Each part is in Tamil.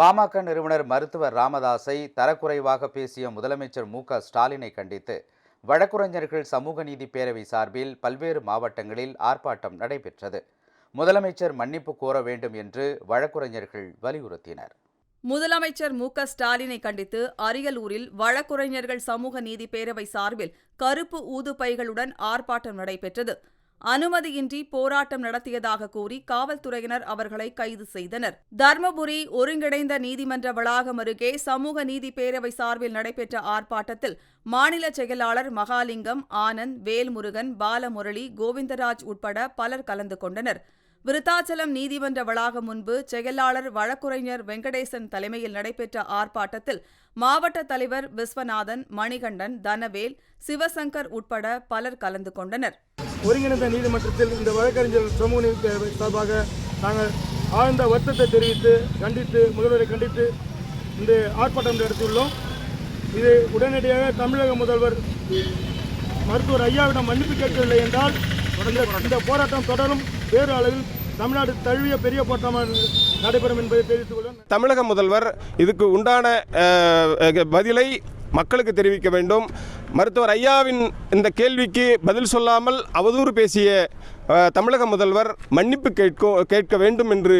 பாமக நிறுவனர் மருத்துவர் ராமதாஸை தரக்குறைவாக பேசிய முதலமைச்சர் மு க ஸ்டாலினை கண்டித்து வழக்குரைஞர்கள் சமூக நீதி பேரவை சார்பில் பல்வேறு மாவட்டங்களில் ஆர்ப்பாட்டம் நடைபெற்றது. முதலமைச்சர் மன்னிப்பு கோர வேண்டும் என்று வழக்குரைஞர்கள் வலியுறுத்தினர். முதலமைச்சர் மு க ஸ்டாலினை கண்டித்து அரியலூரில் வழக்குரைஞர்கள் சமூக நீதி பேரவை சார்பில் கருப்பு ஊதுபைகளுடன் ஆர்ப்பாட்டம் நடைபெற்றது. அனுமதியின்றி போராட்டம் நடத்தியதாக கூறி காவல்துறையினர் அவர்களை கைது செய்தனர். தர்மபுரி ஒருங்கிணைந்த நீதிமன்ற வளாகம் அருகே சமூக நீதி பேரவை சார்பில் நடைபெற்ற ஆர்ப்பாட்டத்தில் மாநில செயலாளர் மகாலிங்கம் ஆனந்த் வேல்முருகன் பாலமுரளி கோவிந்தராஜ் உட்பட பலர் கலந்து கொண்டனர். விருத்தாச்சலம் நீதிமன்ற வளாகம் முன்பு செயலாளர் வழக்குரைஞர் வெங்கடேசன் தலைமையில் நடைபெற்ற ஆர்ப்பாட்டத்தில் மாவட்ட தலைவர் விஸ்வநாதன் மணிகண்டன் தனவேல் சிவசங்கர் உட்பட பலர் கலந்து கொண்டனர். ஒருங்கிணைந்த நீதிமன்றத்தில் இந்த வழக்கறிஞர் சமூக நீதி சார்பாக நாங்கள் ஆழ்ந்த வருத்தத்தை தெரிவித்து கண்டித்து முதல்வரை கண்டித்து இந்த ஆர்ப்பாட்டம் நடத்தியுள்ளோம் இது உடனடியாக தமிழக முதல்வர் மருத்துவர் ஐயாவிடம் மன்னிப்பு கேட்கவில்லை என்றால் இந்த போராட்டம் தொடரும். வேறு அளவில் தமிழ்நாடு தழுவிய பெரிய போராட்டம் நடைபெறும் என்பதை தெரிவித்துக் கொள்கிறேன். தமிழக முதல்வர் இதுக்கு உண்டான பதிலை மக்களுக்கு தெரிவிக்க வேண்டும். மருத்துவர் ஐயாவின் இந்த கேள்விக்கு பதில் சொல்லாமல் அவதூறு பேசிய தமிழக முதல்வர் மன்னிப்பு கேட்கும் கேட்க வேண்டும் என்று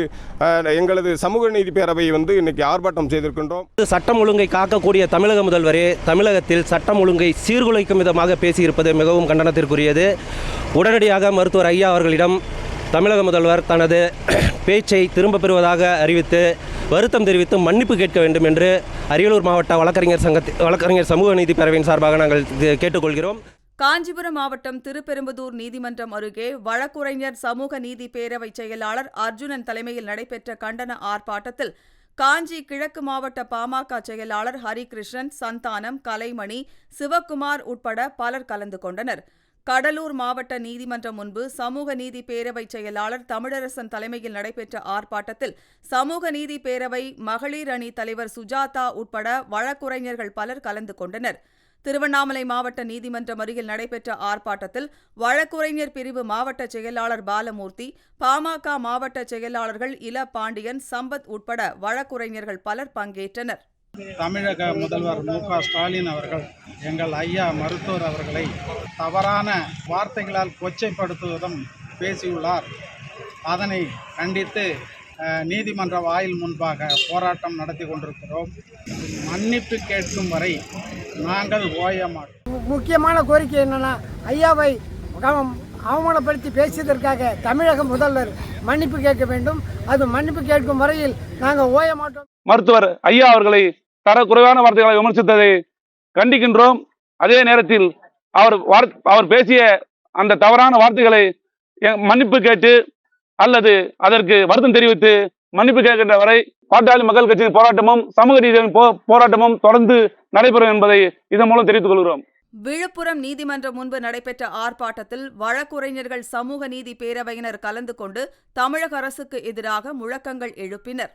எங்களது சமூக நீதி பேரவை வந்து இன்னைக்கு ஆர்ப்பாட்டம் செய்திருக்கின்றோம். சட்டம் ஒழுங்கை காக்கக்கூடிய தமிழக முதல்வரே தமிழகத்தில் சட்டம் ஒழுங்கை சீர்குலைக்கும் விதமாக பேசியிருப்பது மிகவும் கண்டனத்திற்குரியது. உடனடியாக மருத்துவர் ஐயா அவர்களிடம் தமிழக முதல்வர் தனது பேச்சை திரும்ப பெறுவதாக அறிவித்து வருத்தம் தெரிவித்து மன்னிப்பு கேட்க வேண்டும் என்று அரியலூர் மாவட்ட வழக்கறிஞர் சங்கத்தி வழக்கறிஞர் சமூக நீதி பேரவையின் சார்பாக நாங்கள் கேட்டுக்கொள்கிறோம். காஞ்சிபுரம் மாவட்டம் திருப்பெரும்புதூர் நீதிமன்றம் அருகே வழக்குரைஞர் சமூக நீதி பேரவை செயலாளர் அர்ஜுனன் தலைமையில் நடைபெற்ற கண்டன ஆர்ப்பாட்டத்தில் காஞ்சி கிழக்கு மாவட்ட பாமக செயலாளர் ஹரிகிருஷ்ணன் சந்தானம் கலைமணி சிவக்குமார் உட்பட பலர் கலந்து கொண்டனர். கடலூர் மாவட்ட நீதிமன்றம் முன்பு சமூக நீதி பேரவை செயலாளர் தமிழரசன் தலைமையில் நடைபெற்ற ஆர்ப்பாட்டத்தில் சமூக நீதி பேரவை மகளிர் அணி தலைவர் சுஜாதா உட்பட வழக்குரைஞர்கள் பலர் கலந்து கொண்டனர். திருவண்ணாமலை மாவட்ட நீதிமன்றம் அருகில் நடைபெற்ற ஆர்ப்பாட்டத்தில் வழக்குரைஞர் பிரிவு மாவட்ட செயலாளர் பாலமூர்த்தி பாமக மாவட்ட செயலாளர்கள் இல பாண்டியன் சம்பத் உட்பட வழக்குரைஞர்கள் பலர் பங்கேற்றனர். தமிழக முதல்வர் மு க ஸ்டாலின் அவர்கள் எங்கள் ஐயா மருத்துவர் அவர்களை தவறான வார்த்தைகளால் கொச்சைப்படுத்துவதும் பேசியுள்ளார். அதனை கண்டித்து நீதிமன்ற வாயில் முன்பாக போராட்டம் நடத்தி கொண்டிருக்கிறோம். மன்னிப்பு கேட்கும் வரை நாங்கள் ஓய மாட்டோம். மு- முக்கியமான கோரிக்கை என்னன்னா ஐயாவை அவ- அவமானப்படுத்தி பேசியதற்காக தமிழக முதல்வர் மன்னிப்பு கேட்க வேண்டும். அது மன்னிப்பு கேட்கும் வரையில் நாங்கள் ஓய மாட்டோம். மருத்துவர் ஐயா அவர்களை தரக்குறைவான வார்த்தைகளை விமர்சித்ததை கண்டிக்கின்றோம். அதே நேரத்தில் அவர் அவர் பேசிய அந்த தவறான வார்த்தைகளை மன்னிப்பு கேட்டு அல்லது அதற்கு வருத்தம் தெரிவித்து மன்னிப்பு கேட்கின்ற வரை பாட்டாளி மக்கள் கட்சியின் போராட்டமும் சமூக ரீதியின் போ போராட்டமும் தொடர்ந்து நடைபெறும் என்பதை இதன் மூலம் தெரிவித்துக் கொள்கிறோம். விழுப்புரம் நீதிமன்றம் முன்பு நடைபெற்ற ஆர்ப்பாட்டத்தில் வழக்குரைஞர்கள் சமூக நீதி பேரவையினர் கலந்து கொண்டு தமிழக அரசுக்கு எதிராக முழக்கங்கள் எழுப்பினர்.